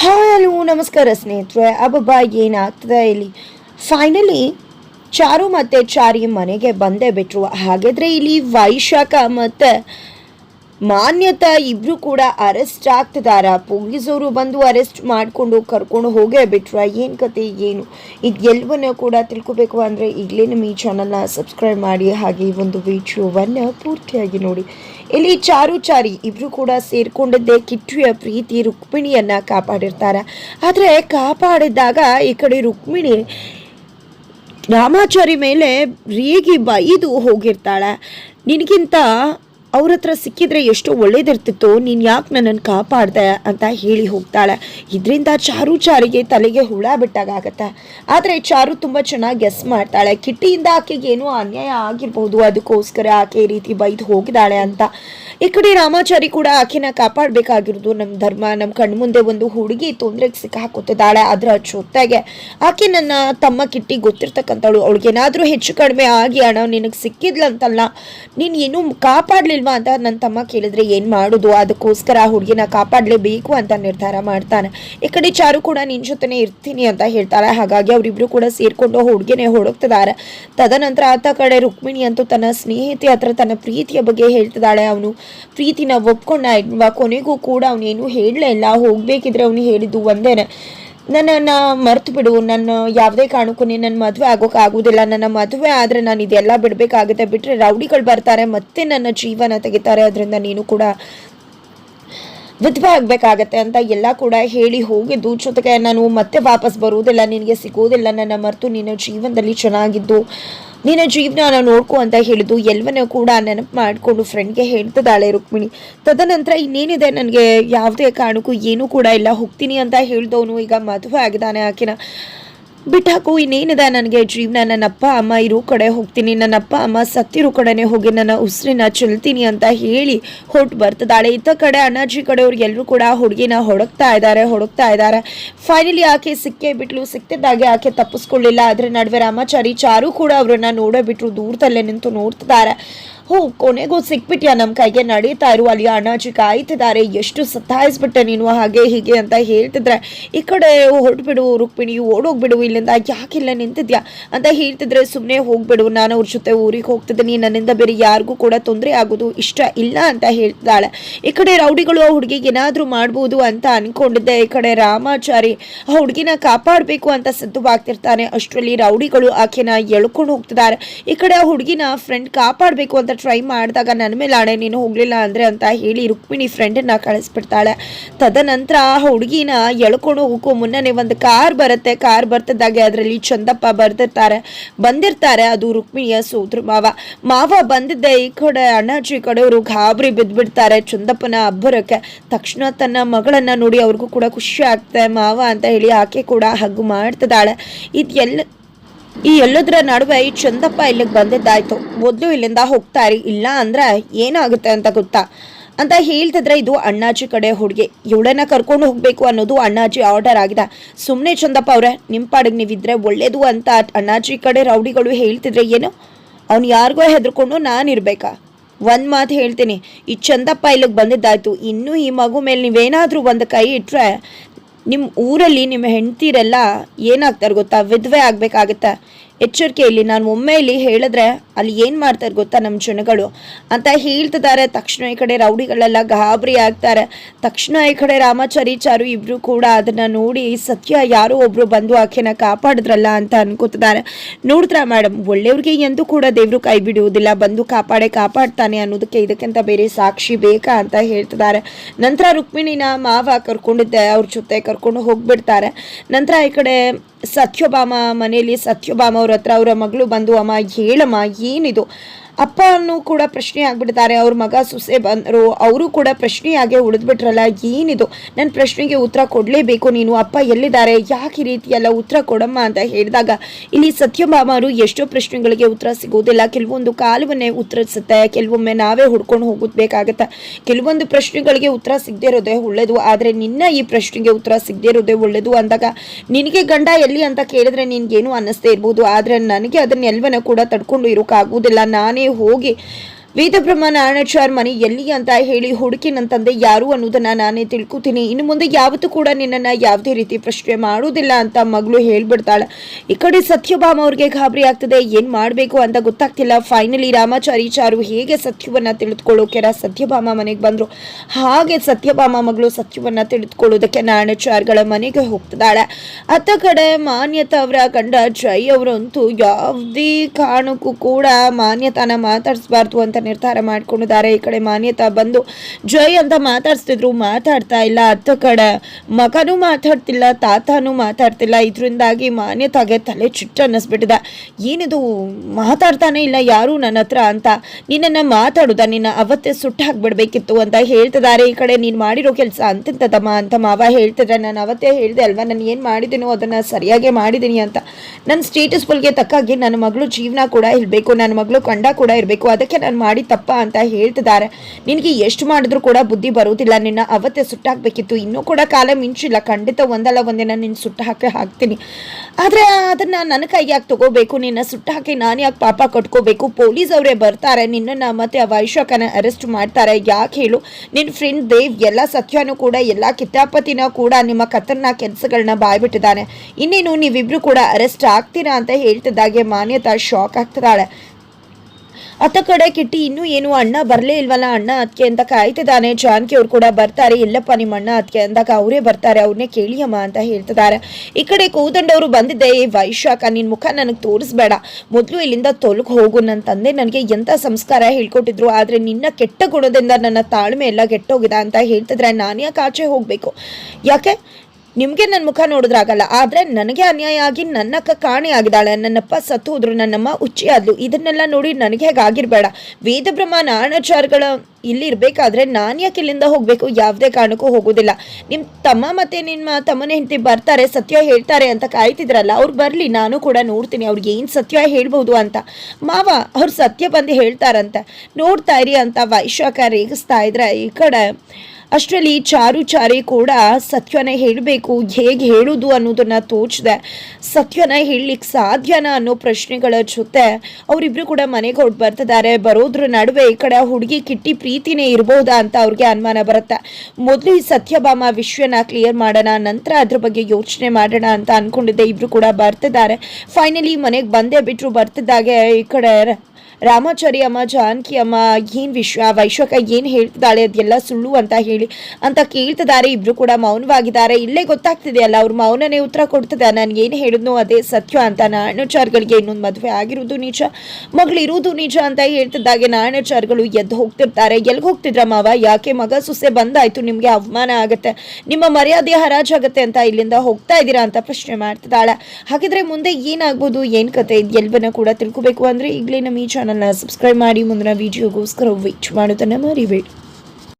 Hi hello, ನಮಸ್ಕಾರ ಸ್ನೇಹಿತರೆ. ಅಬ್ಬಬ್ಬಾ ಏನಾಗ್ತದೆ ಇಲ್ಲಿ ಫೈನಲಿ ಚಾರು ಮತ್ತು ಚಾರಿ ಮನೆಗೆ ಬಂದೇ ಬಿಟ್ರು. ಹಾಗಿದ್ರೆ ಇಲ್ಲಿ ವೈಶಾಖ ಮತ್ತು ಮಾನ್ಯತಾ ಇಬ್ರು ಕೂಡ ಅರೆಸ್ಟ್ ಆಗ್ತಿದಾರ. ಪೊಲೀಸವರು ಬಂದು ಅರೆಸ್ಟ್ ಮಾಡಿಕೊಂಡು ಕರ್ಕೊಂಡು ಹೋಗೇ ಬಿಟ್ರ. ಏನು ಕತೆ, ಏನು? ಇದು ಎಲ್ಲವನ್ನ ಕೂಡ ತಿಳ್ಕೊಬೇಕು ಅಂದರೆ ಈಗಲೇ ನಮ್ಮ ಈ ಚಾನಲ್ನ ಸಬ್ಸ್ಕ್ರೈಬ್ ಮಾಡಿ. ಹಾಗೆ ಈ ಒಂದು ವಿಡಿಯೋವನ್ನು ಪೂರ್ತಿಯಾಗಿ ನೋಡಿ. ಇಲ್ಲಿ ಚಾರು ಚಾರಿ ಇಬ್ರು ಕೂಡ ಸೇರ್ಕೊಂಡಿದ್ದೆ. ಕಿಟ್ಟಿಯ ಪ್ರೀತಿ ರುಕ್ಮಿಣಿಯನ್ನು ಕಾಪಾಡಿರ್ತಾರೆ. ಆದರೆ ಕಾಪಾಡಿದಾಗ ಈ ಕಡೆ ರುಕ್ಮಿಣಿ ರಾಮಾಚಾರಿ ಮೇಲೆ ರೇಗಿ ಬೈದು ಹೋಗಿರ್ತಾಳೆ. ನಿನಗಿಂತ ಅವ್ರ ಹತ್ರ ಸಿಕ್ಕಿದ್ರೆ ಎಷ್ಟು ಒಳ್ಳೇದಿರ್ತಿತ್ತು, ನೀನು ಯಾಕೆ ನನ್ನನ್ನು ಕಾಪಾಡ್ದೆ ಅಂತ ಹೇಳಿ ಹೋಗ್ತಾಳೆ. ಇದರಿಂದ ಚಾರು ಚಾರಿಗೆ ತಲೆಗೆ ಹುಳ ಬಿಟ್ಟಾಗತ್ತೆ ಆದರೆ ಚಾರು ತುಂಬ ಚೆನ್ನಾಗಿ ಗೆಸ್ ಮಾಡ್ತಾಳೆ. ಕಿಟ್ಟಿಯಿಂದ ಆಕೆಗೆ ಏನೋ ಅನ್ಯಾಯ ಆಗಿರ್ಬೋದು, ಅದಕ್ಕೋಸ್ಕರ ಆಕೆ ಈ ರೀತಿ ಬೈದು ಹೋಗಿದ್ದಾಳೆ ಅಂತ. ಈ ಕಡೆ ರಾಮಾಚಾರಿ ಕೂಡ ಆಕೆನ ಕಾಪಾಡಬೇಕಾಗಿರೋದು ನಮ್ಮ ಧರ್ಮ ನಮ್ಮ ಕಣ್ಮುಂದೆ ಮುಂದೆ ಒಂದು ಹುಡುಗಿ ತೊಂದರೆಗೆ ಸಿಕ್ಕಾಕೋತಿದ್ದಾಳೆ ಅದರ ಜೊತೆಗೆ. ಆಕೆ ನನ್ನ ತಮ್ಮ ಕಿಟ್ಟಿ ಗೊತ್ತಿರ್ತಕ್ಕಂಥವಳು. ಅವಳಿಗೇನಾದರೂ ಹೆಚ್ಚು ಕಡಿಮೆ ಆಗಿ ಹಣ ನಿನಗೆ ಸಿಕ್ಕಿದ್ಲಂತಲ್ಲ, ನೀನು ಏನೂ ಕಾಪಾಡಲಿಲ್ವಾ ಅಂತ ನನ್ನ ತಮ್ಮ ಕೇಳಿದ್ರೆ ಏನು ಮಾಡೋದು? ಅದಕ್ಕೋಸ್ಕರ ಆ ಹುಡುಗಿನ ಕಾಪಾಡಲೇಬೇಕು ಅಂತ ನಿರ್ಧಾರ ಮಾಡ್ತಾನೆ. ಈ ಕಡೆ ಚಾರು ಕೂಡ ನಿನ್ ಜೊತೆನೆ ಇರ್ತೀನಿ ಅಂತ ಹೇಳ್ತಾರೆ ಹಾಗಾಗಿ ಅವರಿಬ್ರು ಕೂಡ ಸೇರ್ಕೊಂಡು ಹುಡುಗಿನೇ ಹುಡುಕ್ತಿದ್ದಾರೆ ತದನಂತರ ಆತ ಕಡೆ ರುಕ್ಮಿಣಿ ಅಂತೂ ತನ್ನ ಸ್ನೇಹಿತೆ ಹತ್ರ ತನ್ನ ಪ್ರೀತಿಯ ಬಗ್ಗೆ ಹೇಳ್ತಿದ್ದಾಳೆ. ಅವನು ಪ್ರೀತಿನ ಒಪ್ಕೊಂಡ ಇಲ್ವಾ ಕೊನೆಗೂ ಕೂಡ ಅವನೇನು ಹೇಳಲೇ ಇಲ್ಲ. ಹೋಗ್ಬೇಕಿದ್ರೆ ಅವನು ಹೇಳಿದ್ದು ಒಂದೇನೆ. ನನ್ನನ್ನು ಮರ್ತು ಬಿಡು. ನನ್ನ ಯಾವುದೇ ಕಾರಣಕ್ಕೂ ನನ್ನ ಮದುವೆ ಆಗೋಕೆ ಆಗೋದಿಲ್ಲ. ನನ್ನ ಮದುವೆ ಆದರೆ ನಾನು ಇದೆಲ್ಲ ಬಿಡಬೇಕಾಗುತ್ತೆ. ಬಿಟ್ಟರೆ ರೌಡಿಗಳು ಬರ್ತಾರೆ, ಮತ್ತೆ ನನ್ನ ಜೀವನ ತೆಗಿತಾರೆ. ಅದರಿಂದ ನೀನು ಕೂಡ ವಿಧವೆ ಆಗಬೇಕಾಗತ್ತೆ ಅಂತ ಎಲ್ಲ ಕೂಡ ಹೇಳಿ ಹೋಗಿದ್ದು. ಜೊತೆಗೆ ನಾನು ಮತ್ತೆ ವಾಪಸ್ ಬರುವುದಿಲ್ಲ. ನಿನಗೆ ಸಿಗೋದಿಲ್ಲ ನನ್ನ ಮರೆತು ನಿನ್ನ ಜೀವನದಲ್ಲಿ ಚೆನ್ನಾಗಿದ್ದು. ನಿನ್ನ ಜೀವನ ನೋಡ್ಕೊ ಅಂತ ಹೇಳಿದ್ದು, ಎಲ್ಲವನ್ನೂ ಕೂಡ ನೆನಪು ಮಾಡಿಕೊಂಡು ಫ್ರೆಂಡ್ಗೆ ಹೇಳ್ತದಾಳೆ ರುಕ್ಮಿಣಿ. ತದನಂತರ ಇನ್ನೇನಿದೆ ನನಗೆ ಯಾವುದೇ ಕಾರಣಕ್ಕೂ ಏನೂ ಕೂಡ ಇಲ್ಲ, ಹೋಗ್ತೀನಿ ಅಂತ ಹೇಳಿದವನು ಈಗ ಮದುವೆ ಆಗಿದ್ದಾನೆ ಆಕಿನ. ಬಿಟ್ಟಾಕು ಇನ್ನೇನಿದೆ? ನನಗೆ ಜೀವನ, ನನ್ನ ಅಪ್ಪ, ಅಮ್ಮ ಇರೋ ಕಡೆ ಹೋಗ್ತೀನಿ. ನನ್ನ ಅಪ್ಪ, ಅಮ್ಮ ಸತ್ತಿರೋ ಕಡೆನೇ ಹೋಗಿ ನನ್ನ ಉಸಿರಿನ ಚೆಲ್ತೀನಿ ಅಂತ ಹೇಳಿ ಹೊಟ್ಟು ಬರ್ತದಾಳೆ ಇತ್ತ ಕಡೆ ಅಣ್ಣಾಜಿ ಕಡೆಯವ್ರು ಎಲ್ಲರೂ ಕೂಡ ಹುಡುಗಿನ ಹೊಡಕ್ತಾ ಇದ್ದಾರೆ ಹೊಡಕ್ತಾ ಇದ್ದಾರೆ. ಫೈನಲಿ ಆಕೆ ಸಿಕ್ಕೇ ಬಿಟ್ಲು. ಸಿಕ್ತಿದ್ದಾಗೆ ಆಕೆ ತಪ್ಪಿಸ್ಕೊಳ್ಳಿಲ್ಲ. ಆದರೆ ನಡುವೆ ರಾಮಾಚಾರಿ, ಚಾರು ಕೂಡ ಅವರನ್ನು ನೋಡೇ ಬಿಟ್ರು. ದೂರದಲ್ಲೇ ನಿಂತು ನೋಡ್ತಿದ್ದಾರೆ. ಹೋ ಕೊನೆಗೂ ಸಿಕ್ಬಿಟ್ಯಾ ನಮ್ಮ ಕೈಗೆ ನಡೀತಾ ಇರುವ ಅಲ್ಲಿ ಅಣ್ಣಾಜಿ ಕಾಯ್ತಿದ್ದಾರೆ, ಎಷ್ಟು ಸತ್ತಾಯಿಸ್ಬಿಟ್ಟೆ ನೀನು, ಹಾಗೆ ಹೀಗೆ ಅಂತ ಹೇಳ್ತಿದ್ರೆ. ಈ ಕಡೆ ಹೊರಟ್ಬಿಡು, ರುಕ್ಮಿಣಿ, ಓಡೋಗ್ಬಿಡು, ಇಲ್ಲಿಂದ ಯಾಕಿಲ್ಲ ನಿಂತಿದ್ಯಾ ಅಂತ ಹೇಳ್ತಿದ್ರೆ ಸುಮ್ಮನೆ ಹೋಗ್ಬಿಡು. ನಾನು ಅವ್ರ ಜೊತೆ ಊರಿಗೆ ಹೋಗ್ತಿದ್ದೀನಿ, ನನ್ನಿಂದ ಬೇರೆ ಯಾರಿಗೂ ಕೂಡ ತೊಂದರೆ ಆಗೋದು ಇಷ್ಟ ಇಲ್ಲ ಅಂತ ಹೇಳ್ತಿದ್ದಾಳೆ. ಈ ಕಡೆ ರೌಡಿಗಳು ಆ ಹುಡುಗಿಗೆ ಏನಾದರೂ ಮಾಡ್ಬೋದು ಅಂತ ಅನ್ಕೊಂಡಿದ್ದೆ. ಈ ಕಡೆ ರಾಮಾಚಾರಿ ಆ ಹುಡುಗಿನ ಕಾಪಾಡಬೇಕು ಅಂತ ಸಿದ್ಧವಾಗ್ತಿರ್ತಾನೆ. ಅಷ್ಟರಲ್ಲಿ ರೌಡಿಗಳು ಆಕೆನ ಎಳ್ಕೊಂಡು ಹೋಗ್ತಿದ್ದಾರೆ. ಈ ಕಡೆ ಆ ಹುಡುಗಿನ ಫ್ರೆಂಡ್ ಕಾಪಾಡಬೇಕು ಅಂತ ಟ್ರೈ ಮಾಡಿದಾಗ ನನ್ನ ಮೇಲೆ ಆಣೆ ನೀನು ಹೋಗಲಿಲ್ಲ ಅಂದರೆ ಅಂತ ಹೇಳಿ ರುಕ್ಮಿಣಿ ಫ್ರೆಂಡನ್ನ ಕಳಿಸ್ಬಿಡ್ತಾಳೆ. ತದನಂತರ ಆ ಹುಡುಗಿನ ಎಳ್ಕೊಂಡು ಹೋಗೋ, ಮುನ್ನನೇ ಒಂದು ಕಾರ್ ಬರುತ್ತೆ. ಕಾರ್ ಬರ್ತದಾಗೆ ಅದರಲ್ಲಿ ಚಂದಪ್ಪ ಬರ್ದಿರ್ತಾರೆ. ಬಂದಿರ್ತಾರೆ ಅದು ರುಕ್ಮಿಣಿಯ ಸೋದ್ರ ಮಾವ. ಮಾವ ಬಂದಿದ್ದೆ ಈ ಕಡೆ ಅಣ್ಣಾಜಿ ಕಡೆಯವರು ಗಾಬರಿ ಬಿದ್ದುಬಿಡ್ತಾರೆ ಚಂದಪ್ಪನ ಅಬ್ಬರಕ್ಕೆ. ತಕ್ಷಣ ತನ್ನ ಮಗಳನ್ನ ನೋಡಿ ಅವ್ರಿಗೂ ಕೂಡ ಖುಷಿ ಆಗ್ತದೆ ಮಾವ ಅಂತ ಹೇಳಿ ಆಕೆ ಕೂಡ ಹಗ್ಗು ಮಾಡ್ತಿದ್ದಾಳೆ. ಇದೆಲ್ಲ ಈ ಎಲ್ಲದರ ನಡುವೆ ಈ ಚಂದಪ್ಪ ಇಲ್ಲಿಗೆ ಬಂದಿದ್ದಾಯ್ತು. ಮೊದಲು ಇಲ್ಲಿಂದ ಹೋಗ್ತಾರೆ. ಇಲ್ಲ ಅಂದ್ರೆ ಏನಾಗುತ್ತೆ ಅಂತ ಗೊತ್ತಾ? ಅಂತ ಹೇಳ್ತಿದ್ರೆ ಇದು ಅಣ್ಣಾಜಿ ಕಡೆ ಹುಡುಗಿ. ಇವಳನ್ನ ಕರ್ಕೊಂಡು ಹೋಗ್ಬೇಕು ಅನ್ನೋದು ಅಣ್ಣಾಜಿ ಆರ್ಡರ್ ಆಗಿದೆ. ಸುಮ್ಮನೆ ಚಂದಪ್ಪ ಅವರೇ ನಿಮ್ಮ ಪಾಡಿಗೆ ನೀವಿದ್ರೆ ಒಳ್ಳೇದು ಅಂತ ಅಣ್ಣಾಜಿ ಕಡೆ ರೌಡಿಗಳು ಹೇಳ್ತಿದ್ರೆ ಏನು? ಅವ್ನು ಯಾರಿಗೋ ಹೆದರ್ಕೊಂಡು ನಾನು ಇರ್ಬೇಕಾ? ಒಂದು ಮಾತು ಹೇಳ್ತೀನಿ. ಈ ಚಂದಪ್ಪ ಇಲ್ಲಿಗೆ ಬಂದಿದ್ದಾಯ್ತು. ಇನ್ನೂ ಈ ಮಗು ಮೇಲೆ ನೀವೇನಾದರೂ ಒಂದು ಕೈ ಇಟ್ಟರೆ ನಿಮ್ಮ ಊರಲ್ಲಿ ನಿಮ್ಮ ಹೆಂಡ್ತಿರೆಲ್ಲ ಏನಾಗ್ತಾರೆ ಗೊತ್ತಾ? ವಿಧವೆ ಆಗಬೇಕಾಗತ್ತೆ? ಎಚ್ಚರಿಕೆ ಇಲ್ಲಿ ನಾನು ಒಮ್ಮೆ ಇಲ್ಲಿ ಹೇಳಿದ್ರೆ ಅಲ್ಲಿ ಏನು ಮಾಡ್ತಾರೆ ಗೊತ್ತಾ ನಮ್ಮ ಜನಗಳು? ಅಂತ ಹೇಳ್ತಿದ್ದಾರೆ. ತಕ್ಷಣ ಈ ಕಡೆ ರೌಡಿಗಳೆಲ್ಲ ಗಾಬರಿ ಆಗ್ತಾರೆ. ತಕ್ಷಣ ಈ ಕಡೆ ರಾಮಾಚಾರಿ ಚಾರು ಇಬ್ರು ಕೂಡ ಅದನ್ನ ನೋಡಿ, ಸತ್ಯ ಯಾರೋ ಒಬ್ರು ಬಂದು ಆಕೆನ ಕಾಪಾಡಿದ್ರಲ್ಲ ಅಂತ ಅನ್ಕೋತಿದ್ದಾರೆ. ನೋಡಿದ್ರ ಮೇಡಮ್ ಒಳ್ಳೆಯವ್ರಿಗೆ ಎಂದೂ ಕೂಡ ದೇವರು ಕೈ ಬಿಡುವುದಿಲ್ಲ. ಬಂದು ಕಾಪಾಡೆ, ಕಾಪಾಡ್ತಾನೆ ಅನ್ನೋದಕ್ಕೆ ಇದಕ್ಕಿಂತ ಬೇರೆ ಸಾಕ್ಷಿ ಬೇಕಾ ಅಂತ ಹೇಳ್ತಿದ್ದಾರೆ. ನಂತರ ರುಕ್ಮಿಣಿನ ಮಾವ ಕರ್ಕೊಂಡಿದ್ದೆ, ಅವ್ರ ಜೊತೆ ಕರ್ಕೊಂಡು ಹೋಗ್ಬಿಡ್ತಾರೆ. ನಂತರ ಈ ಕಡೆ ಸತ್ಯಭಾಮ ಮನೆಯಲ್ಲಿ, ಸತ್ಯಭಾಮ ಅವ್ರ ಹತ್ರ ಅವರ ಮಗಳು ಬಂದು, ಅಮ್ಮ, ಹೇಳಮ್ಮ ಏನಿದು? ಅಪ್ಪನೂ ಕೂಡ ಪ್ರಶ್ನೆ ಆಗ್ಬಿಡ್ತಾರೆ ಅವ್ರ ಮಗ ಸೊಸೆ ಬಂದರು, ಅವರು ಕೂಡ ಪ್ರಶ್ನೆಯಾಗೆ ಉಳಿದ್ಬಿಟ್ರಲ್ಲ, ಏನಿದು? ನನ್ನ ಪ್ರಶ್ನೆಗೆ ಉತ್ತರ ಕೊಡಲೇಬೇಕು ನೀನು, ಅಪ್ಪ ಎಲ್ಲಿದ್ದಾರೆ? ಯಾಕೆ ಈ ರೀತಿ ಉತ್ತರ ಕೊಡಮ್ಮ ಅಂತ ಹೇಳಿದಾಗ, ಇಲ್ಲಿ ಸತ್ಯಭಾಮರು ಎಷ್ಟೋ ಪ್ರಶ್ನೆಗಳಿಗೆ ಉತ್ತರ ಸಿಗೋದಿಲ್ಲ ಕೆಲವೊಂದು ಕಾಲವನ್ನೇ ಉತ್ತರಿಸುತ್ತೆ, ಕೆಲವೊಮ್ಮೆ ನಾವೇ ಹುಡ್ಕೊಂಡು ಹೋಗಬೇಕಾಗತ್ತೆ ಕೆಲವೊಂದು ಪ್ರಶ್ನೆಗಳಿಗೆ ಉತ್ತರ ಸಿಗದೇ ಇರೋದೇ ಒಳ್ಳೆಯದು ಆದರೆ ನಿನ್ನ ಈ ಪ್ರಶ್ನೆಗೆ ಉತ್ತರ ಸಿಗದೇ ಇರೋದೇ ಒಳ್ಳೆಯದು ಅಂದಾಗ, ನಿನಗೆ ಗಂಡ ಎಲ್ಲಿ ಅಂತ ಕೇಳಿದ್ರೆ ನಿನಗೇನು ಅನ್ನಿಸ್ತೇ ಇರ್ಬೋದು. ಆದರೆ ನನಗೆ ಅದನ್ನೆಲ್ಲವನ್ನ ಕೂಡ ತಡ್ಕೊಂಡು ಇರೋಕ್ಕಾಗೋದಿಲ್ಲ ನಾನೇ ಹೋಗಿ ವೇದಬ್ರಹ್ಮ ನಾರಾಯಣಾಚಾರ್ ಮನೆ ಎಲ್ಲಿ ಅಂತ ಹೇಳಿ ಹುಡುಕಿ ನನ್ನ ತಂದೆ ಯಾರು ಅನ್ನೋದನ್ನ ನಾನೇ ತಿಳ್ಕೊತೀನಿ. ಇನ್ನು ಮುಂದೆ ಯಾವತ್ತೂ ಕೂಡ ನಿನ್ನನ್ನ ಯಾವುದೇ ರೀತಿ ಪ್ರಶ್ನೆ ಮಾಡುವುದಿಲ್ಲ ಅಂತ ಮಗಳು ಹೇಳ್ಬಿಡ್ತಾಳೆ. ಈ ಕಡೆ ಸತ್ಯಭಾಮ ಅವ್ರಿಗೆ ಗಾಬರಿ ಆಗ್ತದೆ. ಏನು ಮಾಡಬೇಕು ಅಂತ ಗೊತ್ತಾಗ್ತಿಲ್ಲ. ಫೈನಲಿ ರಾಮಾಚಾರಿ ಚಾರು ಹೇಗೆ ಸತ್ಯವನ್ನ ತಿಳಿದುಕೊಳ್ಳೋಕೆ ಸತ್ಯಭಾಮ ಮನೆಗೆ ಬಂದರು. ಹಾಗೆ ಸತ್ಯಭಾಮ ಮಗಳು ಸತ್ಯವನ್ನ ತಿಳಿದುಕೊಳ್ಳೋದಕ್ಕೆ ನಾರಾಯಣಾಚಾರ್ಗಳ ಮನೆಗೆ ಹೋಗ್ತಿದ್ದಾಳೆ. ಅತ್ತ ಕಡೆ ಮಾನ್ಯತ ಅವರ ಕಂಡ ಜೈ ಅವರಂತೂ ಯಾವುದೇ ಕಾರಣಕ್ಕೂ ಕೂಡ ಮಾನ್ಯತಾನ ಮಾತಾಡಿಸ್ಬಾರ್ದು ಅಂತ ನಿರ್ಧಾರ ಮಾಡ್ಕೊಂಡಿದ್ದಾರೆ. ಈ ಕಡೆ ಮಾನ್ಯತಾ ಬಂದು, ಜೈ ಅಂತ ಮಾತಾಡ್ಸ್ತಿದ್ರು, ಮಾತಾಡ್ತಾ ಇಲ್ಲ. ಅತ್ತ ಕಡೆ ಮಗನೂ ಮಾತಾಡ್ತಿಲ್ಲ, ತಾತನೂ ಮಾತಾಡ್ತಿಲ್ಲ. ಇದರಿಂದಾಗಿ ಮಾನ್ಯತಾಗೆ ತಲೆ ಚಿಟ್ಟ ಅನ್ನಿಸ್ಬಿಟ್ಟಿದೆ. ಏನಿದು, ಮಾತಾಡ್ತಾನೆ ಇಲ್ಲ ಯಾರು ನನ್ನ ಹತ್ರ ಅಂತ. ನಿನ್ನನ್ನ ಮಾತಾಡುದ, ನಿನ್ನ ಅವತ್ತೇ ಸುಟ್ಟು ಹಾಕ್ಬಿಡ್ಬೇಕಿತ್ತು ಅಂತ ಹೇಳ್ತಿದ್ದಾರೆ. ಈ ಕಡೆ ನೀನು ಮಾಡಿರೋ ಕೆಲಸ ಅಂತಿಂತದಮ್ಮ ಅಂತ ಮಾವ ಹೇಳ್ತಿದ್ರೆ, ನಾನು ಅವತ್ತೇ ಹೇಳಿದೆ ಅಲ್ವಾ? ನಾನು ಏನು ಮಾಡಿದ್ದೀನೋ ಅದನ್ನು ಸರಿಯಾಗಿ ಮಾಡಿದ್ದೀನಿ ಅಂತ. ನನ್ನ ಸ್ಟೇಟಸ್ ಫುಲ್ಗೆ ತಕ್ಕಾಗಿ ನನ್ನ ಮಗಳು ಜೀವನ ಕೂಡ ಇರಬೇಕು, ನನ್ನ ಮಗಳು ಕಂಡ ಕೂಡ ಇರಬೇಕು. ಅದಕ್ಕೆ ನಾನು ಮಾಡಿ ತಪ್ಪ ಅಂತ ಹೇಳ್ತಿದ್ದಾರೆ. ನಿನಗೆ ಎಷ್ಟು ಮಾಡಿದ್ರು ಕೂಡ ಬುದ್ಧಿ ಬರುವುದಿಲ್ಲ. ನಿನ್ನ ಅವತ್ತೇ ಸುಟ್ಟಾಕ್ಬೇಕಿತ್ತು. ಇನ್ನೂ ಕೂಡ ಕಾಲ ಮಿಂಚಿಲ್ಲ. ಖಂಡಿತ ಒಂದಲ್ಲ ಒಂದಿನ ನಿನ್ನ ಸುಟ್ಟು ಹಾಕಿ ಹಾಕ್ತೀನಿ. ಆದರೆ ಅದನ್ನು ನನ್ನ ಕೈಯಾಗಿ ತಗೋಬೇಕು. ನಿನ್ನ ಸುಟ್ಟು ಹಾಕಿ ನಾನು ಯಾಕೆ ಪಾಪ ಕಟ್ಕೋಬೇಕು? ಪೊಲೀಸ್ ಅವರೇ ಬರ್ತಾರೆ. ನಿನ್ನನ್ನು ಮತ್ತೆ ಆ ವೈಶಾಖನ ಅರೆಸ್ಟ್ ಮಾಡ್ತಾರೆ. ಯಾಕೆ ಹೇಳು? ನಿನ್ನ ಫ್ರೆಂಡ್ ದೇವ್, ಎಲ್ಲ ಸತ್ಯನೂ ಕೂಡ, ಎಲ್ಲ ಕಿತಾಪತಿನ ಕೂಡ ನಿಮ್ಮ ಕತ್ತನ್ನ ಕೆಲಸಗಳನ್ನ ಬಾಯ್ಬಿಟ್ಟಿದ್ದಾನೆ. ಇನ್ನೇನು ನೀವಿಬ್ರು ಕೂಡ ಅರೆಸ್ಟ್ ಆಗ್ತೀರಾ ಅಂತ ಹೇಳ್ತಿದ್ದಾಗೆ ಮಾನ್ಯತಾ ಶಾಕ್ ಆಗ್ತಿದ್ದಾಳೆ. ಅತ್ತ ಕಡೆ ಕಿಟ್ಟಿ, ಇನ್ನೂ ಏನು? ಅಣ್ಣ ಬರಲೇ ಇಲ್ವಲ್ಲ ಅಣ್ಣ? ಅದಕ್ಕೆ ಅಂತ ಕಾಯ್ತಿದ್ದಾನೆ. ಜಾನಕಿ ಅವ್ರು ಕೂಡ ಬರ್ತಾರೆ. ಇಲ್ಲಪ್ಪ, ನಿಮ್ಮ ಅಣ್ಣ ಅದಕ್ಕೆ ಅಂದಾಗ ಅವರೇ ಬರ್ತಾರೆ. ಅವ್ರನ್ನೇ ಕೇಳಿಯಮ್ಮ ಅಂತ ಹೇಳ್ತಿದ್ದಾರೆ. ಈ ಕಡೆ ಕೂದಂಡವರು ಬಂದಿದ್ದೆ. ಏ, ವೈಶಾಖ ನಿನ್ನ ಮುಖ ನನಗೆ ತೋರಿಸ್ಬೇಡ. ಮೊದಲು ಇಲ್ಲಿಂದ ತೊಲಗ್ ಹೋಗು. ನನ್ನ ತಂದೆ ನನಗೆ ಎಂಥ ಸಂಸ್ಕಾರ ಹೇಳ್ಕೊಟ್ಟಿದ್ರು, ಆದರೆ ನಿನ್ನ ಕೆಟ್ಟ ಗುಣದಿಂದ ನನ್ನ ತಾಳ್ಮೆ ಎಲ್ಲ ಕೆಟ್ಟೋಗಿದೆ ಅಂತ ಹೇಳ್ತಿದ್ರೆ ನಾನು ಯಾಕೆ ಆಚೆ ಹೋಗಬೇಕು? ಯಾಕೆ? ನಿಮಗೆ ನನ್ನ ಮುಖ ನೋಡಿದ್ರಾಗಲ್ಲ ಆದರೆ ನನಗೆ ಅನ್ಯಾಯ ಆಗಿ ನನ್ನಕ್ಕ ಕಾಣೆ ಆಗಿದ್ದಾಳೆ. ನನ್ನಪ್ಪ ಸತ್ತು ಹೋದ್ರು ನನ್ನಮ್ಮ ಉಚ್ಚಿ ಆದ್ಲು. ಇದನ್ನೆಲ್ಲ ನೋಡಿ ನನಗೆ ಹೇಗಾಗಿರ್ಬೇಡ. ವೇದಬ್ರಹ್ಮ ನಾರಾಯಣಾಚಾರ್ಯಗಳ ಇಲ್ಲಿ ಇರಬೇಕಾದ್ರೆ ನಾನು ಯಾಕೆ ಇಲ್ಲಿಂದ ಹೋಗಬೇಕು? ಯಾವುದೇ ಕಾರಣಕ್ಕೂ ಹೋಗೋದಿಲ್ಲ. ನಿಮ್ಮ ತಮ್ಮ ಮತ್ತೆ ನಿಮ್ಮ ತಮ್ಮನ ಹೆಂಡತಿ ಬರ್ತಾರೆ, ಸತ್ಯ ಹೇಳ್ತಾರೆ ಅಂತ ಕಾಯ್ತಿದ್ರಲ್ಲ, ಅವ್ರು ಬರಲಿ, ನಾನು ಕೂಡ ನೋಡ್ತೀನಿ, ಅವ್ರಿಗೆ ಏನು ಸತ್ಯ ಹೇಳ್ಬೋದು ಅಂತ. ಮಾವ, ಅವ್ರು ಸತ್ಯ ಬಂದು ಹೇಳ್ತಾರಂತೆ. ನೋಡ್ತಾ ಇರಿ ಅಂತ ವೈಶಾಖ ರೇಗಿಸ್ತಾ ಇದ್ರೆ ಈ ಕಡೆ ಅಷ್ಟರಲ್ಲಿ ಚಾರು ಚಾರಿ ಕೂಡ ಸತ್ಯನ ಹೇಳಬೇಕು. ಹೇಗೆ ಹೇಳೋದು ಅನ್ನೋದನ್ನು ತೋಚಿದೆ. ಸತ್ಯನ ಹೇಳಲಿಕ್ಕೆ ಸಾಧ್ಯನ ಅನ್ನೋ ಪ್ರಶ್ನೆಗಳ ಜೊತೆ ಅವರಿಬ್ಬರು ಕೂಡ ಮನೆಗೆ ಹೊರಟು ಬರ್ತಿದ್ದಾರೆ ಬರೋದ್ರ ನಡುವೆ ಈ ಕಡೆ ಹುಡುಗಿ ಕಿಟ್ಟಿ ಪ್ರೀತಿನೇ ಇರ್ಬೋದಾ ಅಂತ ಅವ್ರಿಗೆ ಅನುಮಾನ ಬರುತ್ತೆ. ಮೊದಲು ಈ ಸತ್ಯಭಾಮ ವಿಷಯನ ಕ್ಲಿಯರ್ ಮಾಡೋಣ, ನಂತರ ಅದ್ರ ಬಗ್ಗೆ ಯೋಚನೆ ಮಾಡೋಣ ಅಂತ ಅನ್ಕೊಂಡಿದ್ದೆ. ಇಬ್ರು ಕೂಡ ಬರ್ತಿದ್ದಾರೆ ಫೈನಲಿ ಮನೆಗೆ ಬಂದೇ ಬಿಟ್ಟರು ಬರ್ತಿದ್ದಾಗೆ ಈ ಕಡೆ ರಾಮಾಚಾರಿ ಅಮ್ಮ ಜಾನಕಿ ಅಮ್ಮ ಏನು ವಿಶ್ವ ವೈಶ್ವಕ ಏನು ಹೇಳ್ತಿದ್ದಾಳೆ ಅದೆಲ್ಲ ಸುಳ್ಳು ಅಂತ ಹೇಳಿ, ಅಂತ ಕೇಳ್ತಿದ್ದಾರೆ. ಇಬ್ರು ಕೂಡ ಮೌನವಾಗಿದ್ದಾರೆ. ಇಲ್ಲೇ ಗೊತ್ತಾಗ್ತಿದೆಯಲ್ಲ ಅವ್ರ ಮೌನನೇ ಉತ್ತರ ಕೊಡ್ತಿದ್ದೆ ನಾನು ಏನು ಹೇಳಿದ್ನೋ ಅದೇ ಸತ್ಯ ಅಂತ ನಾಣಾಚಾರ್ಗಳಿಗೆ ಇನ್ನೊಂದು ಮದುವೆ ಆಗಿರೋದು ನಿಜ. ಮಗಳಿರುವುದು ನಿಜ ಅಂತ ಹೇಳ್ತಿದ್ದಾಗೆ ನಾಣಾಚಾರ್ಗಳು ಎದ್ದು ಹೋಗ್ತಿರ್ತಾರೆ. ಎಲ್ಲಿಗೆ ಹೋಗ್ತಿದ್ರ ಮಾವ? ಯಾಕೆ ಮಗ ಸುಸೆ ಬಂದಾಯ್ತು, ನಿಮಗೆ ಅವಮಾನ ಆಗುತ್ತೆ, ನಿಮ್ಮ ಮರ್ಯಾದೆ ಹರಾಜಾಗತ್ತೆ ಅಂತ ಇಲ್ಲಿಂದ ಹೋಗ್ತಾ ಇದ್ದೀರಾ ಅಂತ ಪ್ರಶ್ನೆ ಮಾಡ್ತಿದ್ದಾಳೆ. ಹಾಗಿದ್ರೆ ಮುಂದೆ ಏನಾಗ್ಬೋದು? ಏನು ಕತೆ? ಎಲ್ಬನ್ನ ಕೂಡ ತಿಳ್ಕೊಬೇಕು ಅಂದರೆ ಈಗಲೇ ನಮ್ಮ ಈ ಚಾನಲ್ನ ಸಬ್ಸ್ಕ್ರೈಬ್ ಮಾಡಿ ಮುಂದಿನ ವಿಡಿಯೋಗೋಸ್ಕರ ವೇಟ್ ಮಾಡೋದನ್ನು ಮರಿಬೇಡಿ